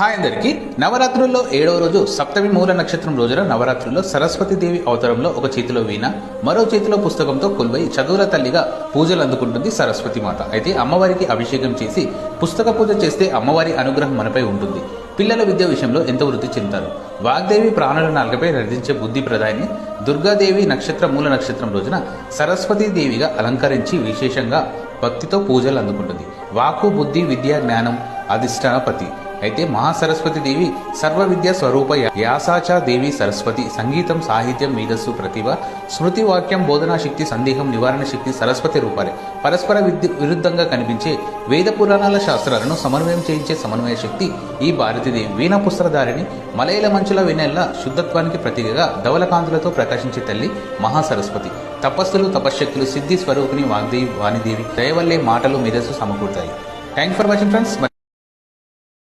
Hi అందరికీ నవరాత్రుల్లో ఏడవ రోజు సప్తమి మూల నక్షత్రం రోజున నవరాత్రుల్లో సరస్వతి దేవి అవతారంలో ఒక చేతిలో వీణ మరో చేతిలో పుస్తకంతో కొలువై చదువుల తల్లిగా పూజలు అందుకుంటుంది సరస్వతి మాత. అయితే అమ్మవారికి అభిషేకం చేసి పుస్తక పూజ చేస్తే అమ్మవారి అనుగ్రహం మనపై ఉంటుంది. పిల్లల విద్య విషయంలో ఎంత వృద్ధి చెందుతారు. వాగ్దేవి ప్రాణుల నాలుగపై నర్దించే బుద్ధి ప్రధాని దుర్గాదేవి నక్షత్ర మూల నక్షత్రం రోజున సరస్వతీ దేవిగా అలంకరించి విశేషంగా భక్తితో పూజలు అందుకుంటుంది. వాకు బుద్ధి విద్య జ్ఞానం అధిష్టానపతి అయితే మహాసరస్వతి దేవి సర్వ విద్య స్వరూప యాసాచా దేవి సరస్వతి సంగీతం సాహిత్యం మేధస్సు ప్రతిభ స్మృతి వాక్యం బోధనా శక్తి సందేహం నివారణ శక్తి సరస్వతి రూపాలే. పరస్పర విద్య విరుద్ధంగా కనిపించే వేద పురాణాల శాస్త్రాలను సమన్వయం చేయించే సమన్వయ శక్తి ఈ భారతీదేవి. వీణ పుస్తకధారిణి మలయల మంచుల వినెల్ల శుద్ధత్వానికి ప్రతీకగా ధవలకాంతులతో ప్రకాశించే తల్లి మహాసరస్వతి. తపస్సులు తపశ్శక్తులు సిద్ధి స్వరూపిణి వాగ్దేవి వాణిదేవి దయవల్లే మాటలు మేధస్సు సమకూరుతాయి. Thank for watching friends